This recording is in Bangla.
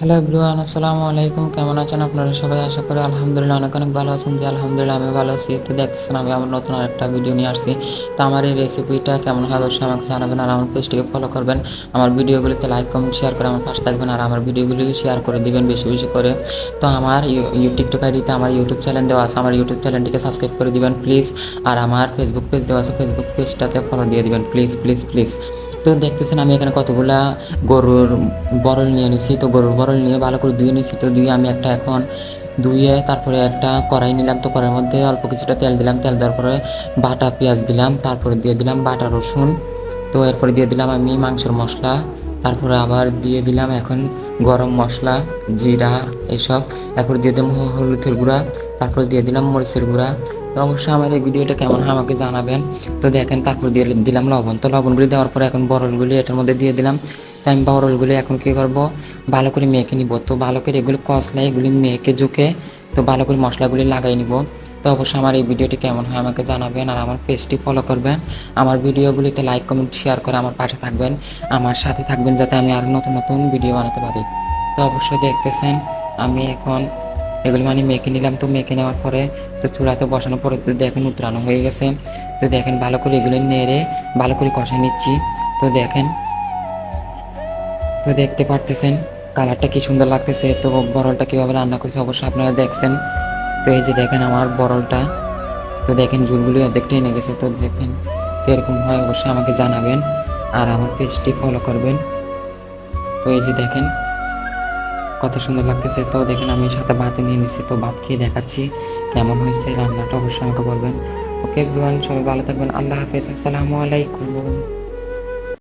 হ্যালো এভরিওয়ান, আসসালামু আলাইকুম। কেমন আছেন আপনারা সবাই? আশা করি আলহামদুলিল্লাহ অনেক অনেক ভালো আছেন। যে আলহামদুলিল্লাহ আমি ভালো আছি। তো দেখছেন আমি আমার নতুন আরেকটা ভিডিও নিয়ে আসছি। তো আমার এই রেসিপিটা কেমন হবে অবশ্যই আমাকে জানাবেন আর আমার পেজটিকে ফলো করবেন। আমার ভিডিওগুলিতে লাইক কমেন্ট শেয়ার করে আমার পাশে থাকবেন আর আমার ভিডিওগুলি শেয়ার করে দিবেন বেশি বেশি করে। তো আমার টিকটক আইডিতে আমার ইউটিউব চ্যানেল দেওয়া আছে। আমার ইউটিউব চ্যানেলটিকে সাবস্ক্রাইব করে দিবেন প্লিজ আর আমার ফেসবুক পেজ দেওয়া আছে। ফেসবুক পেজটাতে ফলো দিয়ে দিবেন। প্লিজ প্লিজ প্লিজ তো দেখতেছেন আমি এখানে কতগুলা গরুর বরল নিয়ে নিছি তো গরুর বরল নিয়ে ভালো করে ধুয়ে নিছি তো ধুয়ে আমি একটা এখন ধুয়ে তারপরে একটা কড়াই নিলাম। তো কড়াইয়ের মধ্যে অল্প কিছুটা তেল দিলাম। তেল দেওয়ার পরে বাটা পেঁয়াজ দিলাম। তারপরে দিয়ে দিলাম বাটা রসুন। তো এরপরে দিয়ে দিলাম আমি মাংসের মশলা। তারপরে আবার দিয়ে দিলাম এখন গরম মশলা, জিরা, এসব। তারপর দিয়ে দিলাম হলুদের গুঁড়া। তারপর দিয়ে দিলাম মরিচের গুঁড়া। তো অবশ্যই আমার এই ভিডিওটা কেমন হয় আমাকে জানাবেন। তো দেখেন, তারপর দিয়ে দিলাম লবণ। তো লবণগুলি দেওয়ার পরে এখন বরলগুলি এটার মধ্যে দিয়ে দিলাম। তো আমি বরলগুলি এখন কী করব? ভালো করে মেখে নিব। তো ভালো করে এগুলি কষলা এগুলি মেখে ঝুঁকে তো ভালো করে মশলাগুলি লাগাই নিব। তো অবশ্যই আমার এই ভিডিওটি কেমন হয় আমাকে জানাবেন আর আমার পেজটি ফলো করবেন। আমার ভিডিওগুলিতে লাইক কমেন্ট শেয়ার করে আমার পাশে থাকবেন। আমার সাথে থাকবেন যাতে আমি আরও নতুন নতুন ভিডিও বানাতে পারি। তো অবশ্যই দেখতেছেন, আমি এখন এগুলো মানে মেখে নিলাম। তো মেখে নেওয়ার পরে তো চূড়াতে বসানোর পরে তো দেখেন উতরানো হয়ে গেছে। তো দেখেন ভালো করে এগুলো নেড়ে ভালো করে কষে নিচ্ছি। তো দেখেন। তো দেখতে পারতেছেন কালারটা কি সুন্দর লাগতেছে। তো বরলটা কীভাবে রান্না করছে অবশ্যই আপনারা দেখছেন। তো এই যে দেখেন আমার বরলটা তো দেখেন ঝুলগুলি অর্ধেক এনে গেছে। তো দেখেন কীরকম হয় অবশ্যই আমাকে জানাবেন। আর আমার পেজটি ফলো করবেন। তো এই যে দেখেন। কত সুন্দর লাগতেছে। তো দেখেন আমি সাথে ভাতও নিয়ে নিয়েছি তো ভাত খেয়ে দেখাচ্ছি কেমন হয়েছে রান্নাটা অবশ্যই আমাকে বলবেন। ওকে সবাই ভালো থাকবেন। আল্লাহ হাফেজ। আসসালামু আলাইকুম।